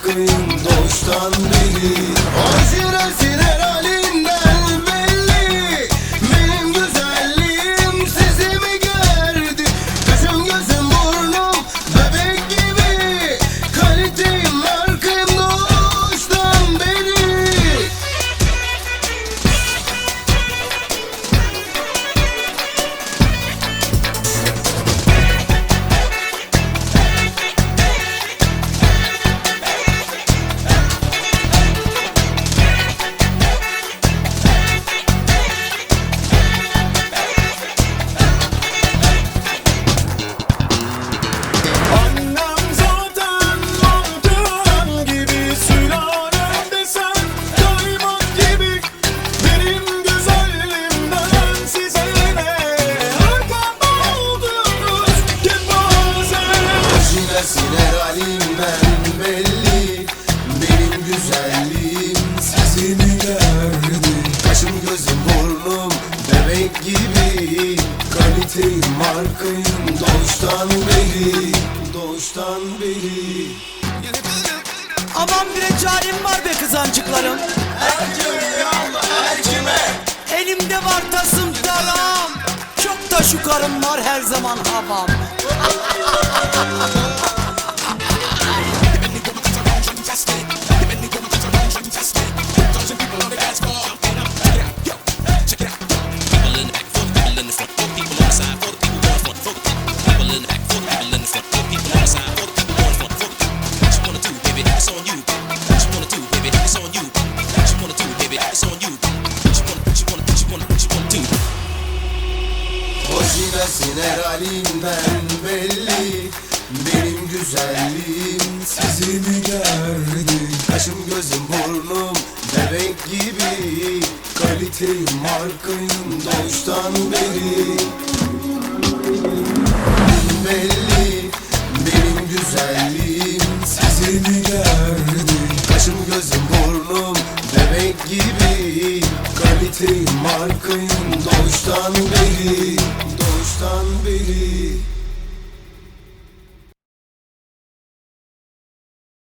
Kaliteyim markayım doğuştan Kaliteyim markayım doğuştan beri Doğuştan beri. Aman bir çarem var be kızancıklarım Elimde var tasım taram. Çok da şu karım var her zaman havam Her halimden belli. Benim güzelliğim sizi mi gerdi? Kaşım gözüm burnum bebek gibi. Kaliteyim markayım doğuştan beri. Belli benim güzelliğim sizi mi gerdi? Kaşım gözüm burnum bebek gibi. Kaliteyim markayım doğuştan beri Doğuştan beri